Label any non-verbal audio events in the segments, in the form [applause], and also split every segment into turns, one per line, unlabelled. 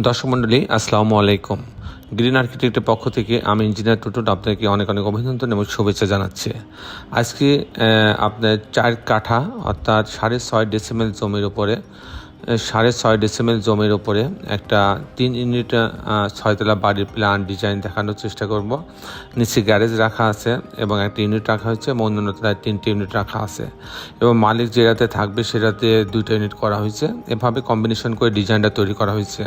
দর্শক মণ্ডলী আসসালামু আলাইকুম। গ্রিন আর্কিটেক্টের পক্ষ থেকে আমি ইঞ্জিনিয়ার টুটুট আপনাকে অনেক অনেক অভিনন্দন এবং শুভেচ্ছা জানাচ্ছি। আজকে আপনার চার কাঠা, অর্থাৎ সাড়ে ছয় ডেসিমেল জমির উপরে সাড়ে ছয় ডেসিমেল জমির উপরে একটা তিন ইউনিট ছয়তলা বাড়ির প্ল্যান ডিজাইন দেখানোর চেষ্টা করব। নিচে গ্যারেজ রাখা আছে এবং একটা ইউনিট রাখা হয়েছে এবং অন্যান্য তলায় তিনটে ইউনিট রাখা আছে। এবং মালিক যেটাতে থাকবে সেটাতে দুইটা ইউনিট করা হয়েছে। এভাবে কম্বিনেশন করে ডিজাইনটা তৈরি করা হয়েছে।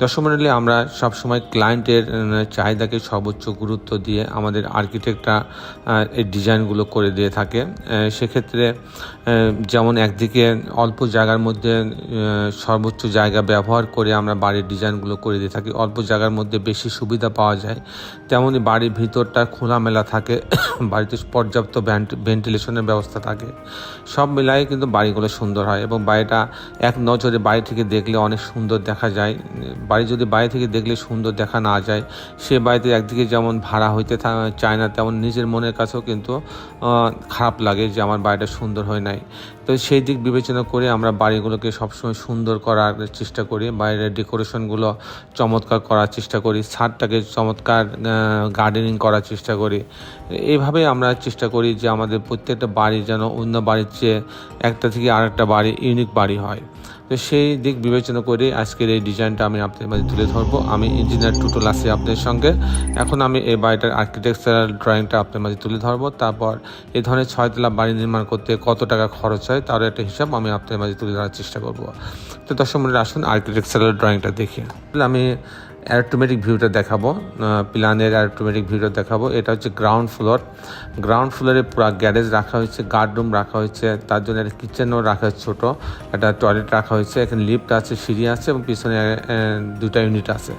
দর্শক আমরা সবসময় ক্লায়েন্টের চাহিদাকে সর্বোচ্চ গুরুত্ব দিয়ে আমাদের আর্কিটেক্টরা এই ডিজাইনগুলো করে দিয়ে থাকে। সেক্ষেত্রে যেমন একদিকে অল্প জায়গার মধ্যে সর্বোচ্চ জায়গা ব্যবহার করে আমরা বাড়ির ডিজাইনগুলো করে দিয়ে থাকি। অল্প জায়গার মধ্যে বেশি সুবিধা পাওয়া যায়। তেমনই বাড়ির ভিতরটা খোলামেলা থাকে, [coughs] বাড়িতে পর্যাপ্ত ভেন্টিলেশনের ব্যবস্থা থাকে। সব মিলাই কিন্তু বাড়িগুলো সুন্দর হয় এবং বাড়িটা এক নজরে বাড়ি থেকে দেখলে অনেক সুন্দর দেখা যায়। বাড়ি যদি বাইরে থেকে দেখলে সুন্দর দেখা না যায়, সে বাড়িতে একদিকে যেমন ভাড়া হইতে চায় না, তেমন নিজের মনের কাছেও কিন্তু খারাপ লাগে যে আমার বাড়িটা সুন্দর হয় নাই। তো সেই দিক বিবেচনা করে আমরা বাড়িগুলোকে সবসময় সুন্দর করার চেষ্টা করি, বাইরের ডেকোরেশনগুলো চমৎকার করার চেষ্টা করি, ছাদটাকে চমৎকার গার্ডেনিং করার চেষ্টা করি। এইভাবে আমরা চেষ্টা করি যে আমাদের প্রত্যেকটা বাড়ি যেন অন্য বাড়ির চেয়ে একটা থেকে আরেকটা বাড়ি ইউনিক বাড়ি হয়। তো সেই দিক বিবেচনা করে আজকের এই ডিজাইনটা আমি আপনাদের মাঝে তুলে ধরবো। আমি ইঞ্জিনিয়ার টুটুল আছি আপনাদের সঙ্গে। এখন আমি এই বাড়িটার আর্কিটেকচারাল ড্রয়িংটা আপনাদের মাঝে তুলে ধরবো। তারপর এই ধরনের ছয়তলা বাড়ি নির্মাণ করতে কত টাকা খরচ হয় তার একটা হিসাব আমি আপনাদের মাঝে তুলে ধরার চেষ্টা করব। তো দর্শক মনে আসুন আর্কিটেকচারাল ড্রয়িংটা দেখি। আমি অ্যারোটোমেটিক ভিউটা দেখাবো প্ল্যানের অ্যারোটোমেটিক ভিউটা দেখাবো। এটা হচ্ছে গ্রাউন্ড ফ্লোর গ্রাউন্ড ফ্লোরে পুরো গ্যারেজ রাখা হয়েছে গার্ড রুম রাখা হয়েছে, তার জন্য একটা কিচেনও রাখা হয়েছে ছোটো, একটা টয়লেট রাখা হয়েছে, এখানে লিফ্ট আছে, সিঁড়ি আছে এবং পিছনে দুটা ইউনিট আছে।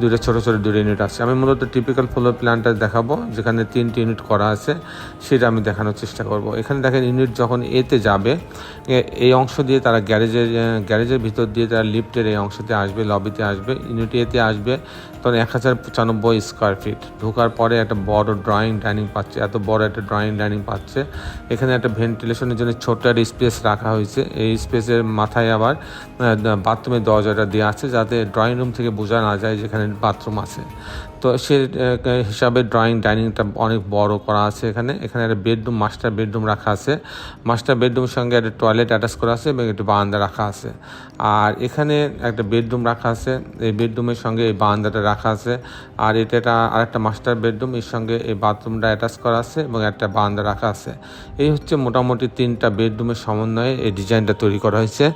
দুটো ছোটো ছোটো দুটো ইউনিট আছে। আমি মূলত টিপিক্যাল ফ্লোর প্ল্যানটা দেখাবো, যেখানে তিনটি ইউনিট করা আছে, সেটা আমি দেখানোর চেষ্টা করব। এখানে দেখেন ইউনিট যখন এতে যাবে এই অংশ দিয়ে তারা গ্যারেজের গ্যারেজের ভিতর দিয়ে তারা লিফটের এই অংশতে আসবে লবিতে আসবে ইউনিট এতে আসবে, তখন এক হাজার পঁচানব্বই স্কোয়ার ফিট ঢোকার পরে একটা বড় ড্রয়িং ডাইনিং পাচ্ছে, এত বড় একটা ড্রয়িং ডাইনিং পাচ্ছে। এখানে একটা ভেন্টিলেশনের জন্য ছোট্ট একটা স্পেস রাখা হয়েছে। এই স্পেসের মাথায় আবার বাথরুমের দরজাটা দেওয়া আছে, যাতে ড্রয়িং রুম থেকে বোঝা না যায় যেখানে বাথরুম আছে। তো সে হিসাবে ড্রয়িং ডাইনিংটা অনেক বড় করা আছে এখানে। এখানে একটা বেডরুম মাস্টার বেডরুম রাখা আছে। মাস্টার বেডরুমের সঙ্গে একটা টয়লেট অ্যাটাচ করা আছে এবং একটি বারান্দা রাখা আছে। আর এখানে একটা বেডরুম রাখা আছে। এই বেডরুমের সঙ্গে এই বারান্দাটা রাখা আছে। আর এটা একটা, আরেকটা মাস্টার বেডরুম এর সঙ্গে এই বাথরুমটা অ্যাটাচ করা আছে এবং একটা বারান্দা রাখা আছে। এই হচ্ছে মোটামুটি তিনটা বেডরুমের সমন্বয়ে এই ডিজাইনটা তৈরি করা হয়েছে।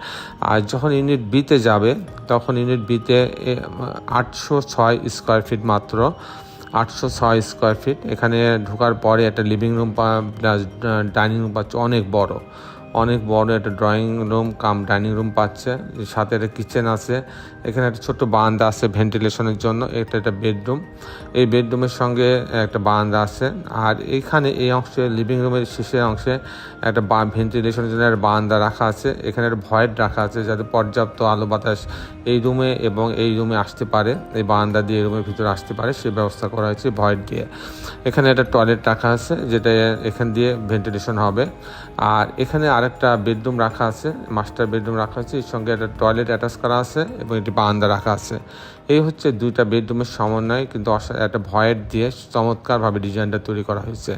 আর যখন ইউনিট বিতে যাবে, তখন ইউনিট বিতে আটশো ছয় স্কোয়ার ফিট মাত্র আটশো ছয় স্কোয়ার ফিট এখানে ঢোকার পরে একটা living room plus dining room পাচ্ছে, অনেক বড়। অনেক বড় একটা drawing room cum dining room পাচ্ছে। সাথে একটা কিচেন আছে। এখানে একটা ছোট্ট বারান্দা আছে ভেন্টিলেশনের জন্য এটা একটা বেডরুম এই বেডরুমের সঙ্গে একটা বারান্দা আছে। আর এখানে এই অংশে লিভিং রুমের শেষের অংশে একটা বা ভেন্টিলেশনের জন্য একটা বারান্দা রাখা আছে। এখানে একটা ভয়েড রাখা আছে যাতে পর্যাপ্ত আলো বাতাস এই রুমে এবং এই রুমে আসতে পারে। এই বারান্দা দিয়ে রুমের ভিতরে আসতে পারে। সে ব্যবস্থা করা হয়েছে ভয়েড দিয়ে। এখানে একটা টয়লেট রাখা আছে, যেটা এখান দিয়ে ভেন্টিলেশন হবে। আর এখানে আরেকটা বেডরুম রাখা আছে, মাস্টার বেডরুম রাখা আছে, এর সঙ্গে একটা টয়লেট অ্যাটাচ করা আছে এবং একটি বারান্দা রাখা আছে। এই হচ্ছে দুইটা বেডরুমের সমন্বয়, কিন্তু একটা ভয়েড দিয়ে চমৎকারভাবে ডিজাইনটা তৈরি করা হয়েছে।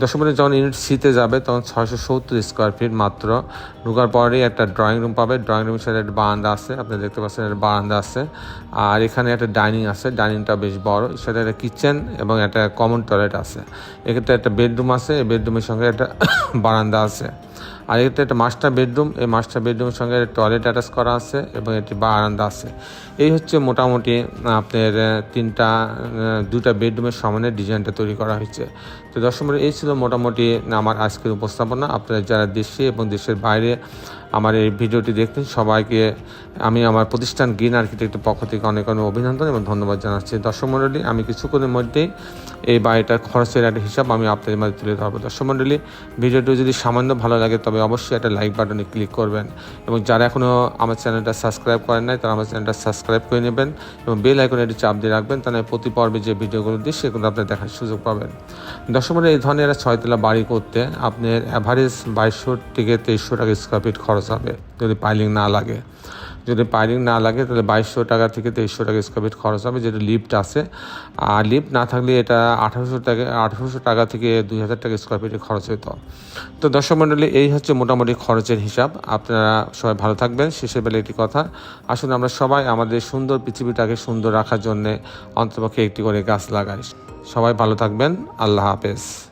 দশমনে যখন ইউনিট সিতে যাবে, তখন ছয়শো সত্তর স্কোয়ার ফিট মাত্র। ঢোকার পরেই একটা ড্রয়িং রুম পাবে। ড্রয়িং রুমের সাথে একটা বারান্দা আছে, আপনি দেখতে পাচ্ছেন একটা বারান্দা আছে। আর এখানে একটা ডাইনিং আছে ডাইনিংটা বেশ বড়। সাথে একটা কিচেন এবং একটা কমন টয়লেট আছে। এক্ষেত্রে একটা বেডরুম আছে, এই বেডরুমের সঙ্গে একটা [coughs] বারান্দা আছে। আর এটা একটা মাস্টার বেডরুম এই মাস্টার বেডরুমের সঙ্গে টয়লেট অ্যাটাচ করা আছে এবং একটি বারান্দা আছে। এই হচ্ছে মোটামুটি আপনার তিনটা দুটা বেডরুমের সমানের ডিজাইনটা তৈরি করা হয়েছে। তো দর্শক এই ছিল মোটামুটি আমার আজকের উপস্থাপনা। আপনারা যারা দেশে এবং দেশের বাইরে আমার এই ভিডিওটি দেখতেন সবাইকে আমি আমার প্রতিষ্ঠান গ্রিন আর্কিটেক্টের পক্ষ থেকে অনেক অনেক অভিনন্দন এবং ধন্যবাদ জানাচ্ছি। দর্শক মণ্ডলী আমি কিছুক্ষণের মধ্যেই এই বাড়িটার খরচের একটা হিসাব আমি আপনাদের মাঝে তুলে ধরবো। দর্শক মণ্ডলী ভিডিওটি যদি সামান্য ভালো লাগে তবে অবশ্যই একটা লাইক বাটনে ক্লিক করবেন এবং যারা এখনও আমার চ্যানেলটা সাবস্ক্রাইব করেন নাই তারা আমার চ্যানেলটা সাবস্ক্রাইব করে নেবেন এবং বেল আইকনে একটি চাপ দিয়ে রাখবেন তাহলে প্রতি পর্বে যে ভিডিওগুলো দিই সেগুলো আপনার দেখার সুযোগ পাবেন। দর্শক মণ্ডলী এই ধরনের ছয়তলা বাড়ি করতে আপনার অ্যাভারেজ বাইশশো থেকে তেইশশো টাকা স্কোয়ার ফিট খরচ হবে। যদি পাইলিং না লাগে। যদি পাইলিং না লাগে, তাহলে বাইশশো টাকা থেকে তেইশশো টাকা স্কোয়ার ফিট খরচ হবে, যেটা লিফট আছে। আর লিফট না থাকলে এটা আঠারোশো টাকা আঠারোশো টাকা থেকে দুই হাজার টাকা স্কোয়ার ফিটে খরচ হতো তো দর্শক মণ্ডলী এই হচ্ছে মোটামুটি খরচের হিসাব। আপনারা সবাই ভালো থাকবেন। শেষের বেলা একটি কথা, আসুন আমরা সবাই আমাদের সুন্দর পৃথিবীটাকে সুন্দর রাখার জন্যে অন্তপক্ষে একটি করে গাছ লাগাই। সবাই ভালো থাকবেন। আল্লাহ হাফেজ।